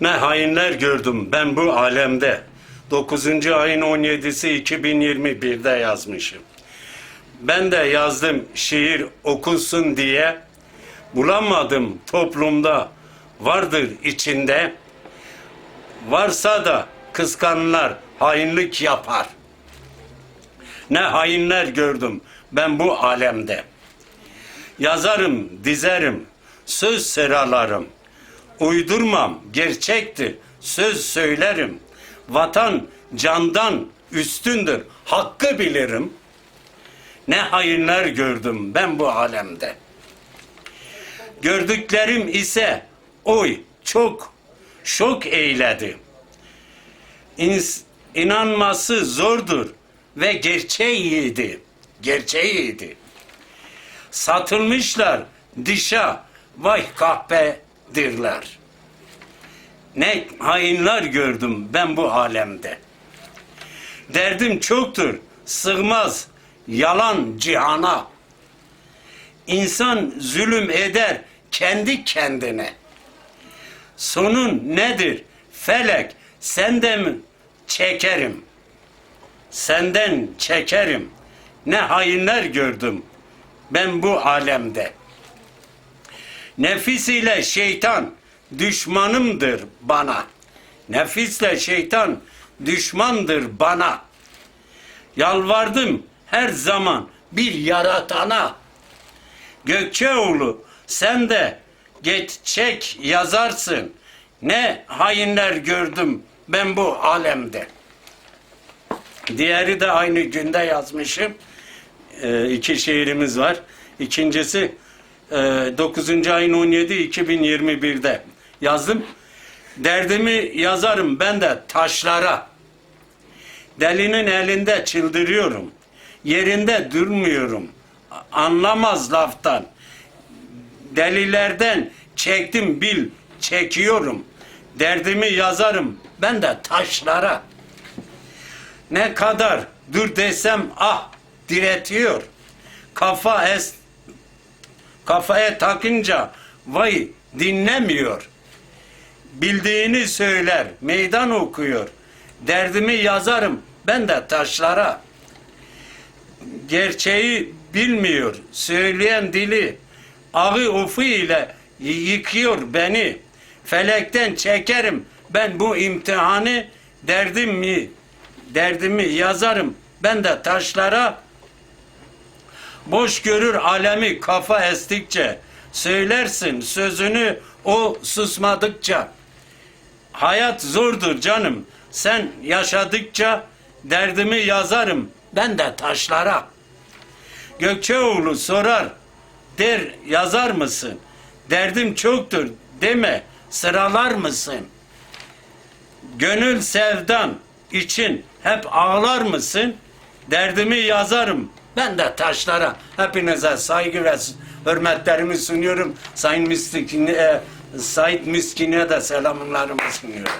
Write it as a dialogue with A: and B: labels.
A: Ne hainler gördüm ben bu alemde. 9. ayın 17'si 2021'de yazmışım. Ben de yazdım şiir okunsun diye. Bulamadım toplumda vardır içinde. Varsa da kıskanlar hainlik yapar. Ne hainler gördüm ben bu alemde. Yazarım, dizerim, söz sıralarım. Uydurmam, gerçektir, söz söylerim. Vatan candan üstündür, hakkı bilirim. Ne hainler gördüm ben bu alemde. Gördüklerim ise oy çok şok eyledi. İnanması zordur ve gerçeğiydi. Gerçeğiydi. Satılmışlar dışa vay kahpedirler. Ne hainler gördüm ben bu alemde. Derdim çoktur, sığmaz yalan cihana. İnsan zulüm eder kendi kendine. Sonun nedir? Felek senden çekerim. Senden çekerim. Ne hainler gördüm ben bu alemde. Nefis ile şeytan düşmanımdır bana. Nefisle şeytan düşmandır bana. Yalvardım her zaman bir yaratana. Gökçeoğlu sen de geçecek yazarsın. Ne hainler gördüm ben bu alemde. Diğeri de aynı günde yazmışım. Ee, iki şiirimiz var. İkincisi 9. ayın 17 2021'de yazdım. Derdimi yazarım ben de taşlara. Delinin elinde çıldırıyorum. Yerinde durmuyorum. Anlamaz laftan. Delilerden çektim bil çekiyorum. Derdimi yazarım ben de taşlara. Ne kadar dur desem ah diretiyor. Kafa es kafaya takınca vay dinlemiyor. Bildiğini söyler, meydan okuyor. Derdimi yazarım ben de taşlara. Gerçeği bilmiyor, söyleyen dili. Ağı ufu ile yıkıyor beni. Felekten çekerim ben bu imtihanı derdimi derdimi yazarım ben de taşlara boş görür alemi kafa estikçe. Söylersin sözünü o susmadıkça. Hayat zordur canım. Sen yaşadıkça derdimi yazarım ben de taşlara. Gökçeoğlu sorar der yazar mısın? Derdim çoktur deme sıralar mısın? Gönül sevdan için hep ağlar mısın? Derdimi yazarım. Ben de taşlara hepinize saygı ve hürmetlerimi sunuyorum. Sayın Miskin, e, Said Miskin'e de selamlarımı sunuyorum.